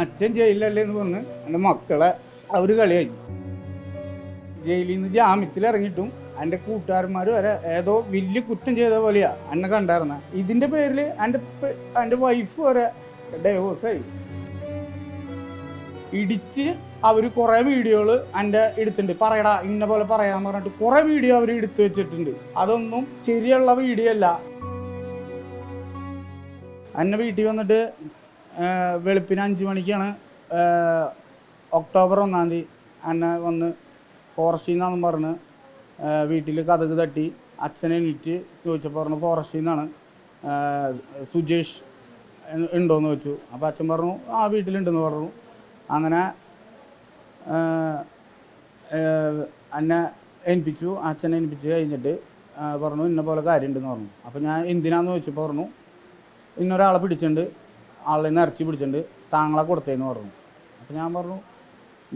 അച്ഛൻ ജയിലിലല്ലേ എന്ന് പറഞ്ഞ് എന്റെ മക്കളെ അവർ കളിയായി ജയിലിൽ നിന്ന് ജാമ്യത്തിൽ ഇറങ്ങിയിട്ടും എന്റെ കൂട്ടുകാരന്മാർ വരെ ഏതോ വലിയ കുറ്റം ചെയ്ത പോലെയാ എന്നെ കണ്ടായിരുന്ന. ഇതിന്റെ പേരിൽ എന്റെ എന്റെ വൈഫ് വരെ ഡൈവോഴ്സായി ഇടിച്ച് അവർ കുറേ വീഡിയോകൾ എന്റെ എടുത്തിട്ടുണ്ട്. പറയടാ ഇന്ന പോലെ പറയാന്ന് പറഞ്ഞിട്ട് കുറേ വീഡിയോ അവർ എടുത്തു വെച്ചിട്ടുണ്ട്. അതൊന്നും ശരിയുള്ള വീഡിയോ അല്ല. എന്നെ വീട്ടിൽ വന്നിട്ട് വെളുപ്പിന് അഞ്ച് മണിക്കാണ് ഒക്ടോബർ ഒന്നാം തീയതി എന്നെ വന്ന് ഫോറസ്റ്റിൽ നിന്നാണെന്ന് പറഞ്ഞ് വീട്ടിൽ കഥക് തട്ടി അച്ഛനെ എണീറ്റ് ചോദിച്ചപ്പോൾ പറഞ്ഞു ഫോറസ്റ്റിൽ നിന്നാണ് സുജേഷ് ഉണ്ടോയെന്ന് ചോദിച്ചു. അപ്പോൾ അച്ഛൻ പറഞ്ഞു ആ വീട്ടിലുണ്ടെന്ന് പറഞ്ഞു. അങ്ങനെ എന്നെ ഏൽപ്പിച്ചു അച്ഛനെ ഏൽപ്പിച്ച് കഴിഞ്ഞിട്ട് പറഞ്ഞു ഇന്ന പോലെ കാര്യമുണ്ടെന്ന് പറഞ്ഞു. അപ്പോൾ ഞാൻ എന്തിനാന്ന് ചോദിച്ചപ്പോൾ പറഞ്ഞു ഇന്നൊരാളെ പിടിച്ചിട്ടുണ്ട്. ആളിൽ നിന്ന് ഇറച്ചി പിടിച്ചിട്ടുണ്ട്. താങ്കളെ കൊടുത്തേന്ന് പറഞ്ഞു. അപ്പം ഞാൻ പറഞ്ഞു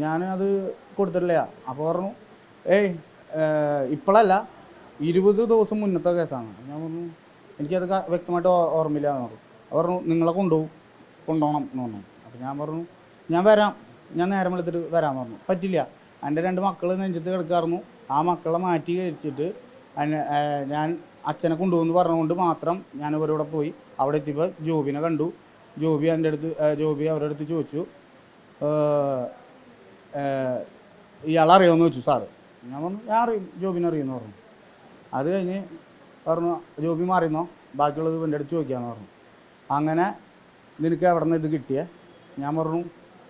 ഞാൻ അത് കൊടുത്തിട്ടില്ല. അപ്പോൾ പറഞ്ഞു ഏയ് ഇപ്പോഴല്ല ഇരുപത് ദിവസം മുന്നത്തെ കേസാണ്. ഞാൻ പറഞ്ഞു എനിക്കത് വ്യക്തമായിട്ട് ഓർമ്മയില്ല എന്ന് പറഞ്ഞു. പറഞ്ഞു നിങ്ങളെ കൊണ്ടുപോകും കൊണ്ടുപോകണം എന്ന് പറഞ്ഞു. അപ്പം ഞാൻ പറഞ്ഞു ഞാൻ വരാം. ഞാൻ നേരം വിളിച്ചിട്ട് വരാമെന്ന് പറഞ്ഞു. പറ്റില്ല. എന്റെ രണ്ട് മക്കൾ നെഞ്ചത്ത് കിടക്കാറുന്നു. ആ മക്കളെ മാറ്റി കഴിച്ചിട്ട് ഞാൻ അച്ഛനെ കൊണ്ടുപോകുന്നു പറഞ്ഞുകൊണ്ട് മാത്രം ഞാൻ ഇവരോടെ പോയി. അവിടെ എത്തിയപ്പോൾ ജോബിനെ കണ്ടു. ജോബി എന്റെ അടുത്ത് ജോബി അവരുടെ അടുത്ത് ചോദിച്ചു. ഇയാളറിയാമെന്ന് ചോദിച്ചു സാറ് ഞാൻ പറഞ്ഞു ഞാൻ അറിയും ജോബിനെ അറിയുമെന്ന് പറഞ്ഞു. അത് കഴിഞ്ഞ് പറഞ്ഞു ജോബി മാറിയെന്നോ ബാക്കിയുള്ളത് എന്റെ അടുത്ത് ചോദിക്കാമെന്ന് പറഞ്ഞു. അങ്ങനെ നിനക്ക് എവിടെ നിന്ന് ഇത് കിട്ടിയേ? ഞാൻ പറഞ്ഞു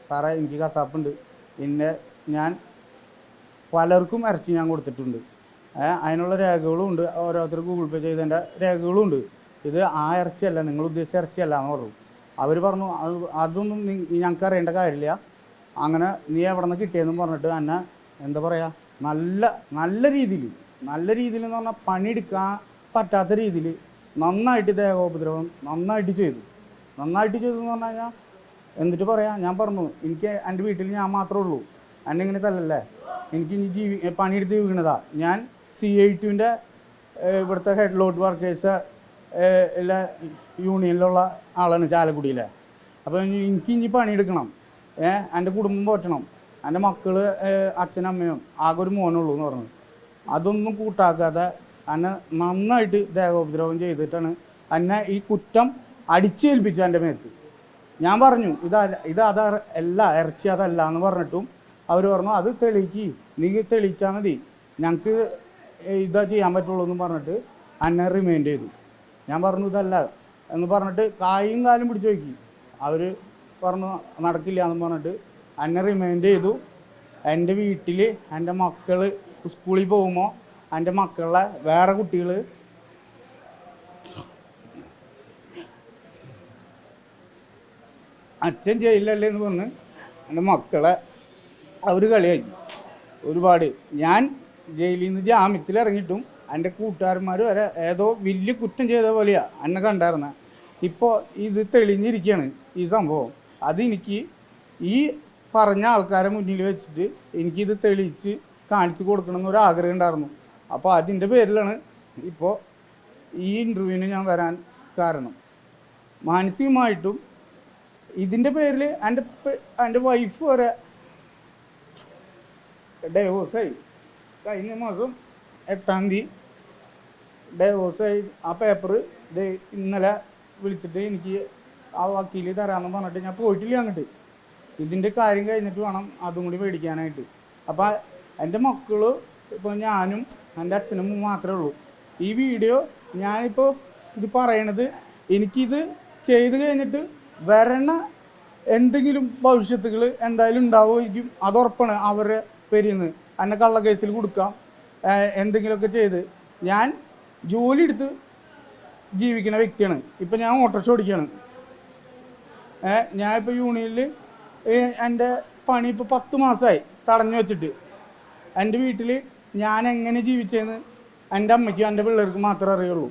സാറേ എനിക്ക് കസാപ്പുണ്ട്. പിന്നെ ഞാൻ പലർക്കും ഇറച്ചി ഞാൻ കൊടുത്തിട്ടുണ്ട്. അതിനുള്ള രേഖകളും ഉണ്ട്. ഓരോരുത്തർ ഗൂഗിൾ പേ ചെയ്തതിന്റെ രേഖകളും ഉണ്ട്. ഇത് ആ ഇറച്ചിയല്ല നിങ്ങൾ ഉദ്ദേശിച്ച ഇറച്ചിയല്ല എന്ന് പറഞ്ഞു. അവർ പറഞ്ഞു അത് അതൊന്നും ഞങ്ങൾക്ക് അറിയേണ്ട കാര്യമില്ല. അങ്ങനെ നീ എവിടെ നിന്ന് കിട്ടിയെന്നും പറഞ്ഞിട്ട് എന്നെ എന്താ പറയുക നല്ല നല്ല രീതിയിൽ നല്ല രീതിയിൽ എന്ന് പറഞ്ഞാൽ പണിയെടുക്കാൻ പറ്റാത്ത രീതിയിൽ നന്നായിട്ട് ദേഹോപദ്രവം നന്നായിട്ട് ചെയ്തു. നന്നായിട്ട് ചെയ്തു എന്ന് പറഞ്ഞു കഴിഞ്ഞാൽ എന്നിട്ട് പറയാം ഞാൻ പറഞ്ഞു എനിക്ക് എന്റെ വീട്ടിൽ ഞാൻ മാത്രമേ ഉള്ളൂ. എന്നെ ഇങ്ങനെ തല്ലല്ലേ? എനിക്ക് ഇനി ജീവി പണിയെടുത്ത് വീണതാ ഞാൻ സി ഐ ടുവിന്റെ ഇവിടുത്തെ ഹെഡ് ലോഡ് വർക്കേഴ്സ് എല്ലാ യൂണിയനിലുള്ള ആളാണ് ചാലക്കുടിയിലെ. അപ്പോൾ എനിക്ക് ഇനി പണിയെടുക്കണം. ഏഹ് എന്റെ കുടുംബം പോറ്റണം. എന്റെ മക്കൾ അച്ഛനമ്മയും ആകെ ഒരു മോനുള്ളൂ എന്ന് പറഞ്ഞു. അതൊന്നും കൂട്ടാക്കാതെ എന്നെ നന്നായിട്ട് ദേഹോപദ്രവം ചെയ്തിട്ടാണ് എന്നെ ഈ കുറ്റം അടിച്ചേൽപ്പിച്ചു എന്റെ മേത്ത്. ഞാൻ പറഞ്ഞു ഇതല്ല ഇത് അത് അല്ല ഇറച്ചി അതല്ല എന്ന് പറഞ്ഞിട്ടും അവർ പറഞ്ഞു അത് തെളിയിക്ക്. നീ തെളിയിച്ചാൽ മതി. ഞങ്ങൾക്ക് ഇതാ ചെയ്യാൻ പറ്റുള്ളൂ എന്ന് പറഞ്ഞിട്ട് എന്നെ റിമൈൻഡ് ചെയ്തു. ഞാൻ പറഞ്ഞു ഇതല്ല. എന്ന് പറഞ്ഞിട്ട് കായും കാലും പിടിച്ചു നോക്കി. അവർ പറഞ്ഞു നടക്കില്ല എന്ന് പറഞ്ഞിട്ട് എന്നെ റിമൈൻഡ് ചെയ്തു. എന്റെ വീട്ടിൽ എന്റെ മക്കൾ സ്കൂളിൽ പോകുമ്പോൾ എന്റെ മക്കളെ വേറെ കുട്ടികൾ അച്ഛൻ ജയിലല്ലേ എന്ന് പറഞ്ഞ് എന്റെ മക്കളെ അവർ കളിയാക്കി. ഒരുപാട്. ഞാൻ ജയിലിൽ നിന്ന് ജാമ്യത്തിൽ ഇറങ്ങിയിട്ടും എന്റെ കൂട്ടുകാരന്മാർ വരെ ഏതോ വലിയ കുറ്റം ചെയ്ത പോലെയാണ് എന്നെ കണ്ടായിരുന്ന. ഇപ്പോൾ ഇത് തെളിഞ്ഞിരിക്കുകയാണ് ഈ സംഭവം. അതെനിക്ക് ഈ പറഞ്ഞ ആൾക്കാരെ മുന്നിൽ വെച്ചിട്ട് എനിക്കിത് തെളിയിച്ച് കാണിച്ചു കൊടുക്കണമെന്ന് എന്നൊരു ആഗ്രഹം ഉണ്ടായിരുന്നു. അപ്പോൾ അതിന്റെ പേരിലാണ് ഇപ്പോൾ ഈ ഇന്റർവ്യൂവിന് ഞാൻ വരാൻ കാരണം. മാനസികമായിട്ടും ഇതിന്റെ പേരിൽ എന്റെ എന്റെ വൈഫ് വരെ ഡൈവോഴ്സായി കഴിഞ്ഞ മാസം എട്ടാം തീയതി ഡൈവോഴ്സായി ആ പേപ്പർ ഇന്നലെ വിളിച്ചിട്ട് എനിക്ക് ആ വക്കീൽ തരാമെന്ന് പറഞ്ഞിട്ട് ഞാൻ പോയിട്ടില്ല അങ്ങോട്ട്. ഇതിന്റെ കാര്യം കഴിഞ്ഞിട്ട് വേണം അതും കൂടി മേടിക്കാനായിട്ട്. അപ്പം എന്റെ മക്കൾ ഇപ്പോൾ ഞാനും എന്റെ അച്ഛനും മാത്രമേ ഉള്ളൂ. ഈ വീഡിയോ ഞാനിപ്പോൾ ഇത് പറയണത് എനിക്കിത് ചെയ്ത് കഴിഞ്ഞിട്ട് വരണ എന്തെങ്കിലും ഭവിഷ്യത്തുകൾ എന്തായാലും ഉണ്ടാവുമായിരിക്കും. അത് ഉറപ്പാണ് അവരുടെ പേരിൽ നിന്ന് എന്നെ കള്ള കേസിൽ കൊടുക്കാം. എന്തെങ്കിലുമൊക്കെ ചെയ്ത് ഞാൻ ജോലി എടുത്ത് ജീവിക്കുന്ന വ്യക്തിയാണ്. ഇപ്പം ഞാൻ ഓട്ടോറിക്ഷ ഓടിക്കുകയാണ്. ഞാൻ ഇപ്പോൾ യൂണിയനിൽ എന്റെ പണി ഇപ്പോൾ പത്ത് മാസമായി തടഞ്ഞു വെച്ചിട്ട്. എന്റെ വീട്ടിൽ ഞാൻ എങ്ങനെ ജീവിച്ചതെന്ന് എന്റെ അമ്മയ്ക്കും എന്റെ പിള്ളേർക്കും മാത്രമേ അറിയുള്ളൂ.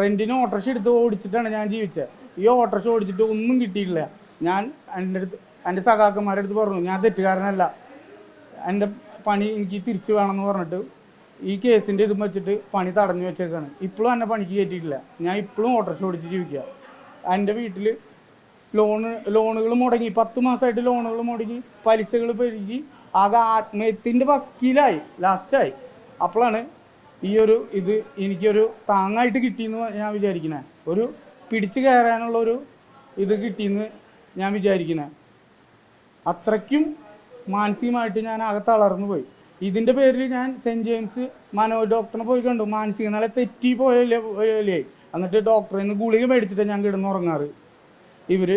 റെന്റിന് ഓട്ടോറിക്ഷ എടുത്ത് ഓടിച്ചിട്ടാണ് ഞാൻ ജീവിച്ചത് ഈ ഓട്ടോറിക്ഷ ഓടിച്ചിട്ട് ഒന്നും കിട്ടിയിട്ടില്ല. ഞാൻ എന്റെ അടുത്ത് എന്റെ സഖാക്കന്മാരുടെ അടുത്ത് പറഞ്ഞു ഞാൻ തെറ്റുകാരനല്ല. എന്റെ പണി എനിക്ക് തിരിച്ചു വേണമെന്ന് പറഞ്ഞിട്ട് ഈ കേസിന്റെ ഇതും വെച്ചിട്ട് പണി തടഞ്ഞു വെച്ചേക്കാണ്. ഇപ്പോഴും എന്നെ പണിക്ക് കയറ്റിയിട്ടില്ല ഞാൻ ഇപ്പോഴും ഓട്ടോറിക്ഷ ഓടിച്ച് ജീവിക്കുക എന്റെ വീട്ടിൽ ലോണ് ലോണുകൾ മുടങ്ങി. പത്ത് മാസമായിട്ട് ലോണുകൾ മുടങ്ങി. പലിശകൾ പെരുകി. ആകെ ആത്മഹത്യന്റെ വക്കീലായി. ലാസ്റ്റായി അപ്പോഴാണ് ഈ ഒരു ഇത് എനിക്കൊരു താങ്ങായിട്ട് കിട്ടിയെന്ന് ഞാൻ വിചാരിക്കുന്നത് ഒരു പിടിച്ചു കയറാനുള്ള ഒരു ഇത് കിട്ടിയെന്ന് ഞാൻ വിചാരിക്കുന്നത് അത്രയ്ക്കും മാനസികമായിട്ട് ഞാൻ ആകെ തളർന്നു പോയി. ഇതിന്റെ പേരിൽ ഞാൻ സെന്റ് ജെയിംസ് മനോ ഡോക്ടറിനെ പോയി കണ്ടു. മാനസിക നില തെറ്റി പോയല്ലേ പോയല്ലേ? എന്നിട്ട് ഡോക്ടറിൽ നിന്ന് ഗുളിക മേടിച്ചിട്ടാണ് ഞാൻ കിടന്നുറങ്ങാറ് ഇവർ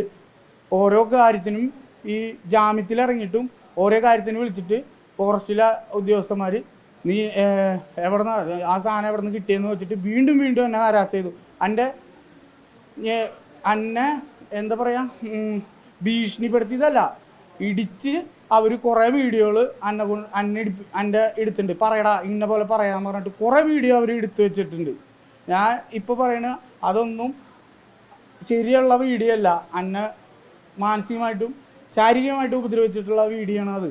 ഓരോ കാര്യത്തിനും ഈ ജാമ്യത്തിൽ ഇറങ്ങിയിട്ടും ഓരോ കാര്യത്തിന് വിളിച്ചിട്ട് ഫോറസ്റ്റിലെ ഉദ്യോഗസ്ഥന്മാർ നീ എവിടെ നിന്ന് ആ സാധനം എവിടെ നിന്ന് കിട്ടിയെന്ന് വെച്ചിട്ട് വീണ്ടും വീണ്ടും എന്നെ ഹരാസ് ചെയ്തു. എന്റെ എന്നെ എന്താ പറയുക ഭീഷണിപ്പെടുത്തിയതല്ല. ഇടിച്ച് അവർ കുറേ വീഡിയോകൾ അന്നെ കൊണ്ട് അന്നെ എന്റെ എടുത്തിട്ടുണ്ട്. പറയടാ ഇന്ന പോലെ പറയാൻ പറഞ്ഞിട്ട് കുറേ വീഡിയോ അവർ എടുത്തു വെച്ചിട്ടുണ്ട്. ഞാൻ ഇപ്പോൾ പറയണ അതൊന്നും ശരിയുള്ള വീഡിയോ അല്ല. അന്നെ മാനസികമായിട്ടും ശാരീരികമായിട്ടും ഉപദ്രവിച്ചിട്ടുള്ള വീഡിയോ ആണ് അത്.